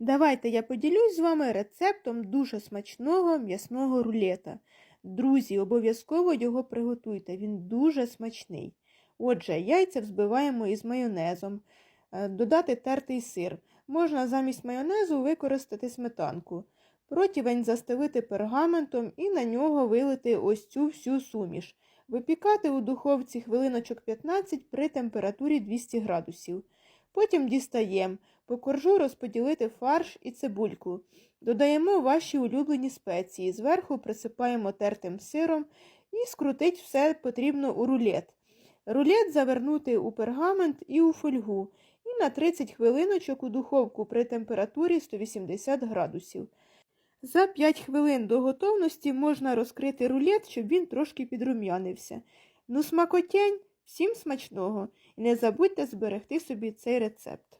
Давайте я поділюсь з вами рецептом дуже смачного м'ясного рулета. Друзі, обов'язково його приготуйте, він дуже смачний. Отже, яйця взбиваємо із майонезом, Е, додати тертий сир. Можна замість майонезу використати сметанку. Противень застелити пергаментом і на нього вилити ось цю всю суміш. Випікати у духовці хвилиночок 15 при температурі 200 градусів. Потім дістаємо, по коржу розподілити фарш і цибульку. Додаємо ваші улюблені спеції, зверху присипаємо тертим сиром і скрутить все потрібно у рулет. Рулет завернути у пергамент і у фольгу і на 30 хвилиночок у духовку при температурі 180 градусів. За 5 хвилин до готовності можна розкрити рулет, щоб він трошки підрум'янився. Ну, смакотянь, всім смачного! І не забудьте зберегти собі цей рецепт.